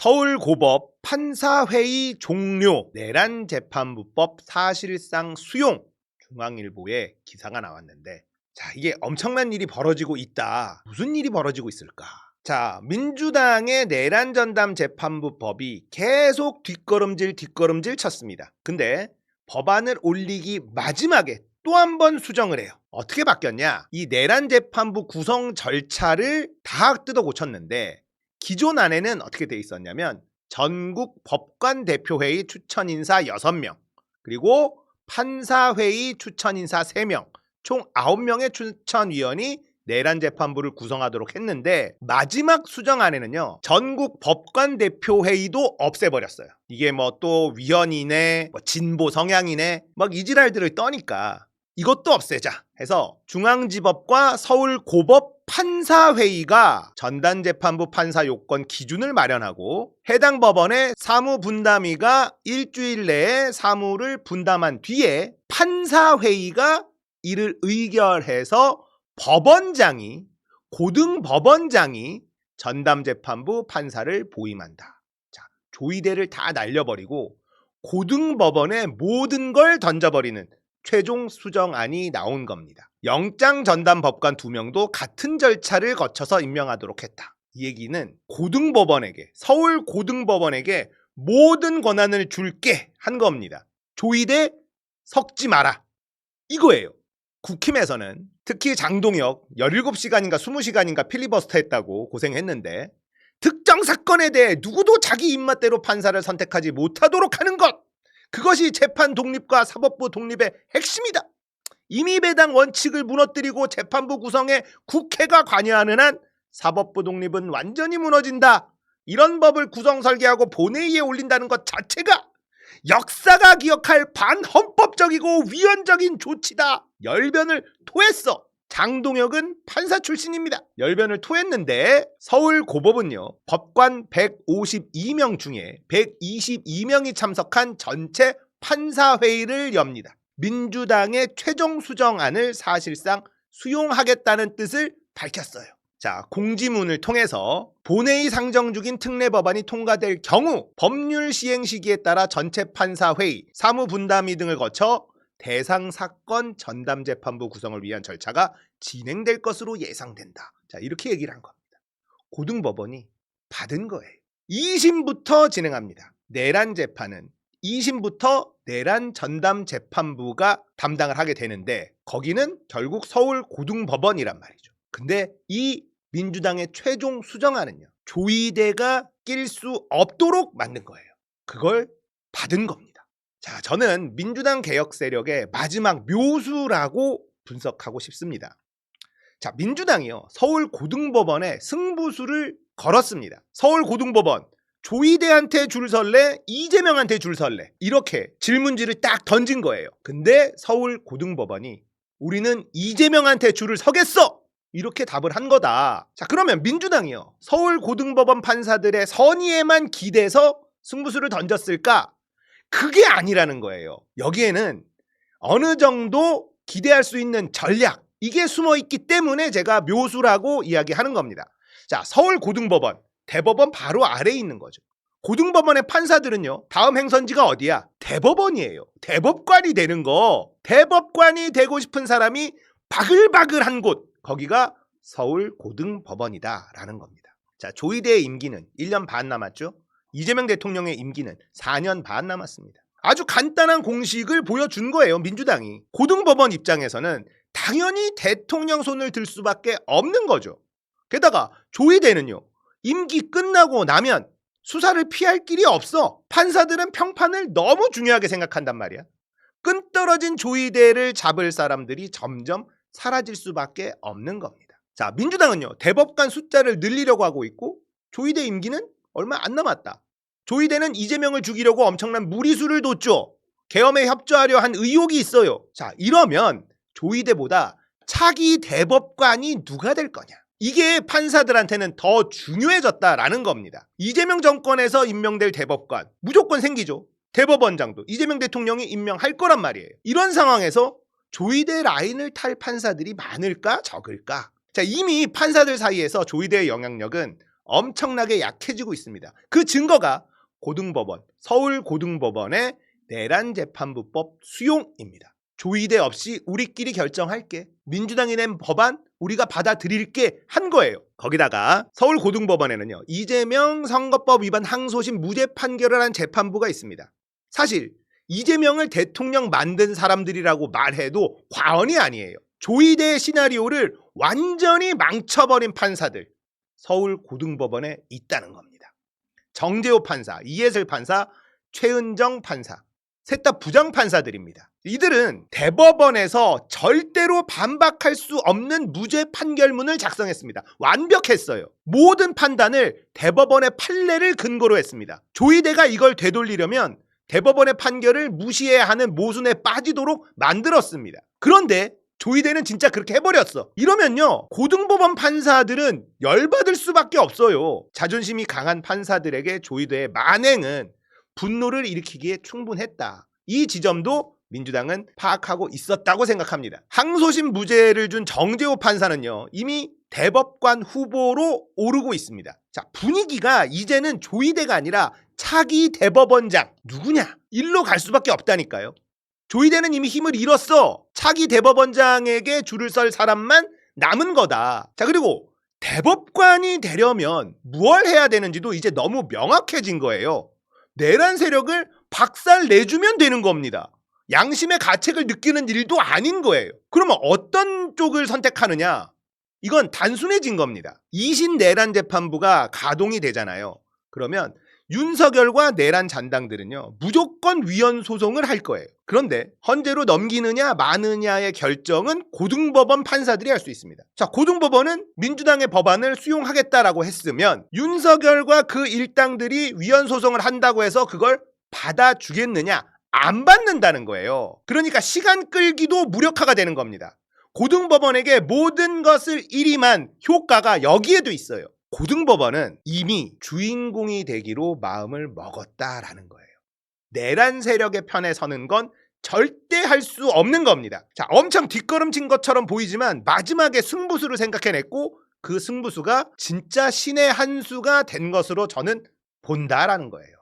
서울고법 판사회의 종료 내란 재판부법 사실상 수용 중앙일보에 기사가 나왔는데 자 이게 엄청난 일이 벌어지고 있다. 무슨 일이 벌어지고 있을까? 자 민주당의 내란 전담 재판부법이 계속 뒷걸음질 뒷걸음질 쳤습니다. 근데 법안을 올리기 마지막에 또 한 번 수정을 해요. 어떻게 바뀌었냐? 이 내란 재판부 구성 절차를 다 뜯어 고쳤는데 기존 안에는 어떻게 돼 있었냐면 전국 법관 대표회의 추천 인사 6명 그리고 판사회의 추천 인사 3명 총 9명의 추천위원이 내란 재판부를 구성하도록 했는데 마지막 수정안에는요 전국 법관 대표회의도 없애버렸어요. 이게 뭐 또 위헌이네 뭐 진보 성향이네 막 이지랄들을 떠니까 이것도 없애자 해서 중앙지법과 서울고법 판사회의가 전단재판부 판사 요건 기준을 마련하고 해당 법원의 사무 분담위가 일주일 내에 사무를 분담한 뒤에 판사회의가 이를 의결해서 법원장이 고등법원장이 전담재판부 판사를 보임한다. 자, 조의대를 다 날려버리고 고등법원에 모든 걸 던져버리는 최종 수정안이 나온 겁니다. 영장 전담 법관 두 명도 같은 절차를 거쳐서 임명하도록 했다. 이 얘기는 고등법원에게 서울 고등법원에게 모든 권한을 줄게 한 겁니다. 조이대 섞지 마라. 이거예요. 국힘에서는 특히 장동혁 17시간인가 20시간인가 필리버스터 했다고 고생했는데 특정 사건에 대해 누구도 자기 입맛대로 판사를 선택하지 못하도록 하는 것 그것이 재판 독립과 사법부 독립의 핵심이다. 이미 배당 원칙을 무너뜨리고 재판부 구성에 국회가 관여하는 한 사법부 독립은 완전히 무너진다. 이런 법을 구성 설계하고 본회의에 올린다는 것 자체가 역사가 기억할 반헌법적이고 위헌적인 조치다. 열변을 토했어. 장동혁은 판사 출신입니다. 열변을 토했는데 서울 고법은요. 법관 152명 중에 122명이 참석한 전체 판사 회의를 엽니다. 민주당의 최종 수정안을 사실상 수용하겠다는 뜻을 밝혔어요. 자, 공지문을 통해서 본회의 상정 중인 특례 법안이 통과될 경우 법률 시행 시기에 따라 전체 판사 회의, 사무 분담위 등을 거쳐 대상 사건 전담 재판부 구성을 위한 절차가 진행될 것으로 예상된다. 자, 이렇게 얘기를 한 겁니다. 고등법원이 받은 거예요. 2심부터 진행합니다. 내란 재판은 2심부터 내란 전담 재판부가 담당을 하게 되는데 거기는 결국 서울 고등법원이란 말이죠. 근데 이 민주당의 최종 수정안은요. 조이대가 낄 수 없도록 만든 거예요. 그걸 받은 겁니다. 자, 저는 민주당 개혁 세력의 마지막 묘수라고 분석하고 싶습니다. 자, 민주당이요. 서울 고등법원에 승부수를 걸었습니다. 서울 고등법원 조이대한테 줄 설래, 이재명한테 줄 설래. 이렇게 질문지를 딱 던진 거예요. 근데 서울 고등법원이 우리는 이재명한테 줄을 서겠어! 이렇게 답을 한 거다. 자, 그러면 민주당이요. 서울 고등법원 판사들의 선의에만 기대서 승부수를 던졌을까? 그게 아니라는 거예요. 여기에는 어느 정도 기대할 수 있는 전략, 이게 숨어 있기 때문에 제가 묘수라고 이야기하는 겁니다. 자, 서울 고등법원, 대법원 바로 아래에 있는 거죠. 고등법원의 판사들은요, 다음 행선지가 어디야? 대법원이에요. 대법관이 되는 거. 대법관이 되고 싶은 사람이 바글바글한 곳, 거기가 서울 고등법원이다라는 겁니다. 자, 조이대의 임기는 1년 반 남았죠? 이재명 대통령의 임기는 4년 반 남았습니다. 아주 간단한 공식을 보여준 거예요, 민주당이. 고등법원 입장에서는 당연히 대통령 손을 들 수밖에 없는 거죠. 게다가 조이대는요, 임기 끝나고 나면 수사를 피할 길이 없어. 판사들은 평판을 너무 중요하게 생각한단 말이야. 끈떨어진 조이대를 잡을 사람들이 점점 사라질 수밖에 없는 겁니다. 자, 민주당은요, 대법관 숫자를 늘리려고 하고 있고, 조이대 임기는 얼마 안 남았다. 조이대는 이재명을 죽이려고 엄청난 무리수를 뒀죠. 계엄에 협조하려 한 의혹이 있어요. 자, 이러면 조이대보다 차기 대법관이 누가 될 거냐? 이게 판사들한테는 더 중요해졌다라는 겁니다. 이재명 정권에서 임명될 대법관 무조건 생기죠. 대법원장도 이재명 대통령이 임명할 거란 말이에요. 이런 상황에서 조이대 라인을 탈 판사들이 많을까 적을까? 자, 이미 판사들 사이에서 조이대의 영향력은 엄청나게 약해지고 있습니다. 그 증거가 고등법원, 서울고등법원의 내란 재판부법 수용입니다. 조의대 없이 우리끼리 결정할게. 민주당이 낸 법안 우리가 받아들일게 한 거예요. 거기다가 서울고등법원에는요. 이재명 선거법 위반 항소심 무죄 판결을 한 재판부가 있습니다. 사실 이재명을 대통령 만든 사람들이라고 말해도 과언이 아니에요. 조의대의 시나리오를 완전히 망쳐버린 판사들 서울고등법원에 있다는 겁니다. 정재호 판사, 이해슬 판사, 최은정 판사 셋 다 부장 판사들입니다. 이들은 대법원에서 절대로 반박할 수 없는 무죄 판결문을 작성했습니다. 완벽했어요. 모든 판단을 대법원의 판례를 근거로 했습니다. 조의대가 이걸 되돌리려면 대법원의 판결을 무시해야 하는 모순에 빠지도록 만들었습니다. 그런데 조의대는 진짜 그렇게 해버렸어. 이러면요, 고등법원 판사들은 열받을 수밖에 없어요. 자존심이 강한 판사들에게 조의대의 만행은 분노를 일으키기에 충분했다. 이 지점도 민주당은 파악하고 있었다고 생각합니다. 항소심 무죄를 준 정재호 판사는요, 이미 대법관 후보로 오르고 있습니다. 자, 분위기가 이제는 조의대가 아니라 차기 대법원장 누구냐? 일로 갈 수밖에 없다니까요. 조의대는 이미 힘을 잃었어. 차기 대법원장에게 줄을 설 사람만 남은 거다. 자, 그리고 대법관이 되려면 무얼 해야 되는지도 이제 너무 명확해진 거예요. 내란 세력을 박살 내주면 되는 겁니다. 양심의 가책을 느끼는 일도 아닌 거예요. 그러면 어떤 쪽을 선택하느냐? 이건 단순해진 겁니다. 이신 내란 재판부가 가동이 되잖아요. 그러면 윤석열과 내란 잔당들은요, 무조건 위헌 소송을 할 거예요. 그런데 헌재로 넘기느냐 마느냐의 결정은 고등법원 판사들이 할 수 있습니다. 자, 고등법원은 민주당의 법안을 수용하겠다라고 했으면 윤석열과 그 일당들이 위헌 소송을 한다고 해서 그걸 받아주겠느냐? 안 받는다는 거예요. 그러니까 시간 끌기도 무력화가 되는 겁니다. 고등법원에게 모든 것을 일임한 효과가 여기에도 있어요. 고등법원은 이미 주인공이 되기로 마음을 먹었다라는 거예요. 내란 세력의 편에 서는 건 절대 할 수 없는 겁니다. 자, 엄청 뒷걸음친 것처럼 보이지만 마지막에 승부수를 생각해냈고 그 승부수가 진짜 신의 한 수가 된 것으로 저는 본다라는 거예요.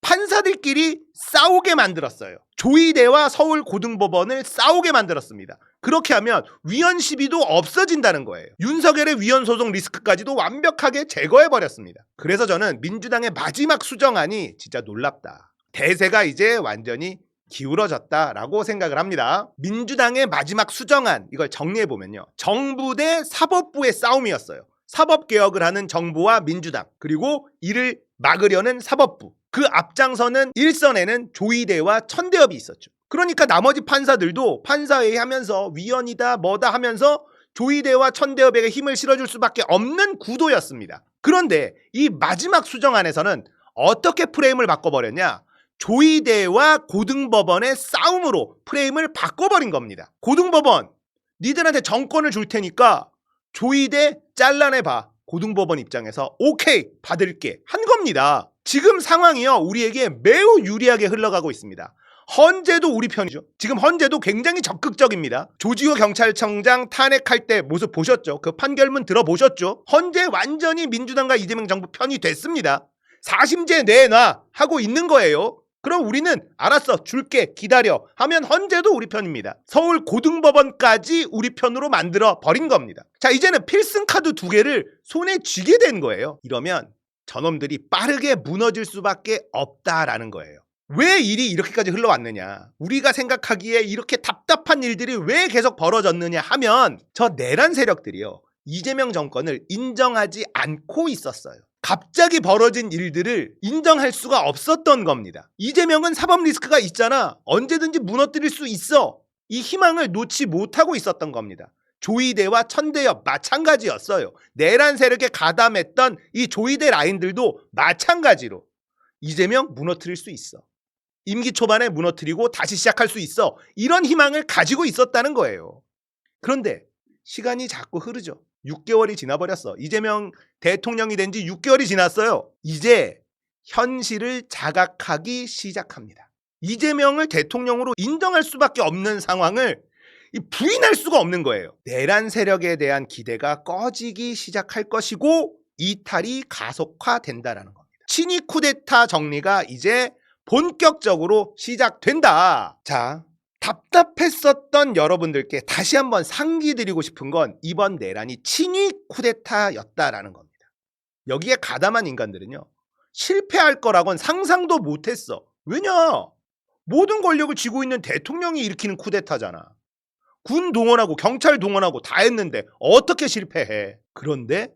판사들끼리 싸우게 만들었어요. 조의대와 서울고등법원을 싸우게 만들었습니다. 그렇게 하면 위헌 시비도 없어진다는 거예요. 윤석열의 위헌 소송 리스크까지도 완벽하게 제거해 버렸습니다. 그래서 저는 민주당의 마지막 수정안이 진짜 놀랍다. 대세가 이제 완전히 기울어졌다라고 생각을 합니다. 민주당의 마지막 수정안 이걸 정리해 보면요. 정부 대 사법부의 싸움이었어요. 사법 개혁을 하는 정부와 민주당 그리고 이를 막으려는 사법부. 그 앞장서는 일선에는 조이대와 천대엽이 있었죠. 그러니까 나머지 판사들도 판사회의 하면서 위헌이다 뭐다 하면서 조이대와 천대엽에게 힘을 실어줄 수밖에 없는 구도였습니다. 그런데 이 마지막 수정안에서는 어떻게 프레임을 바꿔버렸냐? 조이대와 고등법원의 싸움으로 프레임을 바꿔버린 겁니다. 고등법원, 니들한테 정권을 줄 테니까 조이대 잘라내봐. 고등법원 입장에서 오케이 받을게 한 겁니다. 지금 상황이요 우리에게 매우 유리하게 흘러가고 있습니다. 헌재도 우리 편이죠. 지금 헌재도 굉장히 적극적입니다. 조지호 경찰청장 탄핵할 때 모습 보셨죠? 그 판결문 들어보셨죠? 헌재 완전히 민주당과 이재명 정부 편이 됐습니다. 사심제 내놔 하고 있는 거예요. 그럼 우리는 알았어 줄게 기다려 하면 헌재도 우리 편입니다. 서울 고등법원까지 우리 편으로 만들어 버린 겁니다. 자 이제는 필승 카드 두 개를 손에 쥐게 된 거예요. 이러면 저놈들이 빠르게 무너질 수밖에 없다라는 거예요. 왜 일이 이렇게까지 흘러왔느냐? 우리가 생각하기에 이렇게 답답한 일들이 왜 계속 벌어졌느냐 하면 저 내란 세력들이요. 이재명 정권을 인정하지 않고 있었어요. 갑자기 벌어진 일들을 인정할 수가 없었던 겁니다. 이재명은 사법 리스크가 있잖아. 언제든지 무너뜨릴 수 있어. 이 희망을 놓지 못하고 있었던 겁니다. 조이대와 천대엽 마찬가지였어요. 내란 세력에 가담했던 이 조이대 라인들도 마찬가지로 이재명 무너뜨릴 수 있어. 임기 초반에 무너뜨리고 다시 시작할 수 있어. 이런 희망을 가지고 있었다는 거예요. 그런데 시간이 자꾸 흐르죠. 6개월이 지나버렸어. 이재명 대통령이 된 지 6개월이 지났어요. 이제 현실을 자각하기 시작합니다. 이재명을 대통령으로 인정할 수밖에 없는 상황을 이 부인할 수가 없는 거예요. 내란 세력에 대한 기대가 꺼지기 시작할 것이고 이탈이 가속화된다라는 겁니다. 친위 쿠데타 정리가 이제 본격적으로 시작된다. 자, 답답했었던 여러분들께 다시 한번 상기 드리고 싶은 건 이번 내란이 친위 쿠데타였다라는 겁니다. 여기에 가담한 인간들은요. 실패할 거라곤 상상도 못했어. 왜냐? 모든 권력을 쥐고 있는 대통령이 일으키는 쿠데타잖아. 군 동원하고 경찰 동원하고 다 했는데 어떻게 실패해? 그런데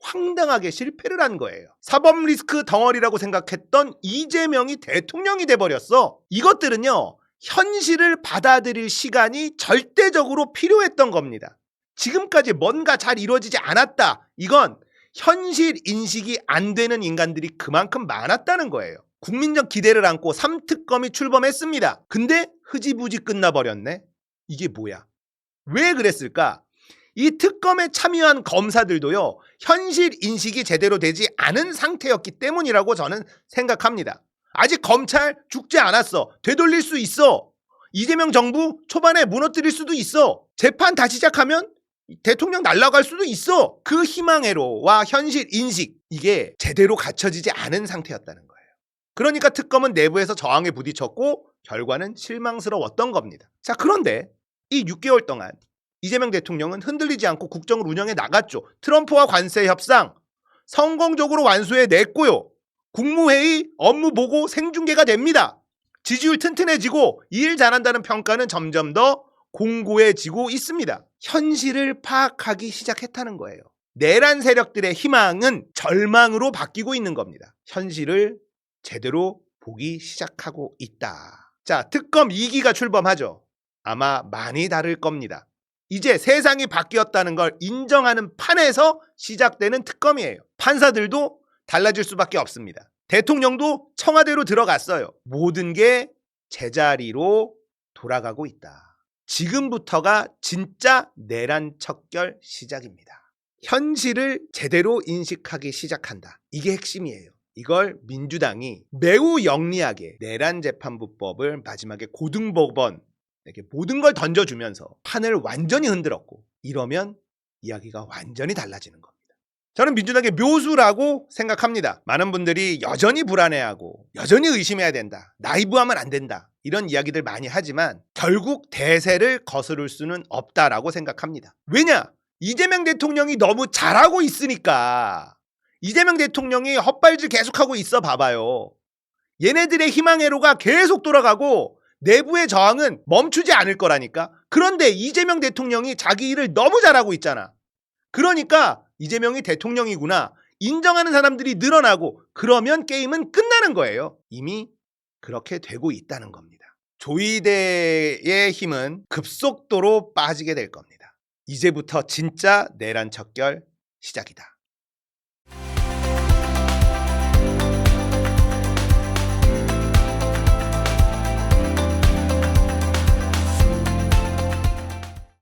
황당하게 실패를 한 거예요. 사법 리스크 덩어리라고 생각했던 이재명이 대통령이 돼버렸어. 이것들은요, 현실을 받아들일 시간이 절대적으로 필요했던 겁니다. 지금까지 뭔가 잘 이루어지지 않았다. 이건 현실 인식이 안 되는 인간들이 그만큼 많았다는 거예요. 국민적 기대를 안고 삼특검이 출범했습니다. 근데 흐지부지 끝나버렸네? 이게 뭐야? 왜 그랬을까? 이 특검에 참여한 검사들도요, 현실 인식이 제대로 되지 않은 상태였기 때문이라고 저는 생각합니다. 아직 검찰 죽지 않았어. 되돌릴 수 있어. 이재명 정부 초반에 무너뜨릴 수도 있어. 재판 다시 시작하면 대통령 날아갈 수도 있어. 그 희망회로와 현실 인식, 이게 제대로 갖춰지지 않은 상태였다는 거예요. 그러니까 특검은 내부에서 저항에 부딪혔고, 결과는 실망스러웠던 겁니다. 자, 그런데 이 6개월 동안 이재명 대통령은 흔들리지 않고 국정을 운영해 나갔죠. 트럼프와 관세 협상 성공적으로 완수해 냈고요. 국무회의 업무 보고 생중계가 됩니다. 지지율 튼튼해지고 일 잘한다는 평가는 점점 더 공고해지고 있습니다. 현실을 파악하기 시작했다는 거예요. 내란 세력들의 희망은 절망으로 바뀌고 있는 겁니다. 현실을 제대로 보기 시작하고 있다. 자, 특검 2기가 출범하죠. 아마 많이 다를 겁니다. 이제 세상이 바뀌었다는 걸 인정하는 판에서 시작되는 특검이에요. 판사들도 달라질 수밖에 없습니다. 대통령도 청와대로 들어갔어요. 모든 게 제자리로 돌아가고 있다. 지금부터가 진짜 내란 척결 시작입니다. 현실을 제대로 인식하기 시작한다. 이게 핵심이에요. 이걸 민주당이 매우 영리하게 내란 재판부법을 마지막에 고등법원 이렇게 모든 걸 던져주면서 판을 완전히 흔들었고 이러면 이야기가 완전히 달라지는 겁니다. 저는 민주당의 묘수라고 생각합니다. 많은 분들이 여전히 불안해하고 여전히 의심해야 된다. 나이브하면 안 된다. 이런 이야기들 많이 하지만 결국 대세를 거스를 수는 없다라고 생각합니다. 왜냐? 이재명 대통령이 너무 잘하고 있으니까 이재명 대통령이 헛발질 계속하고 있어 봐봐요. 얘네들의 희망회로가 계속 돌아가고 내부의 저항은 멈추지 않을 거라니까. 그런데 이재명 대통령이 자기 일을 너무 잘하고 있잖아. 그러니까 이재명이 대통령이구나. 인정하는 사람들이 늘어나고 그러면 게임은 끝나는 거예요. 이미 그렇게 되고 있다는 겁니다. 조이대의 힘은 급속도로 빠지게 될 겁니다. 이제부터 진짜 내란 척결 시작이다.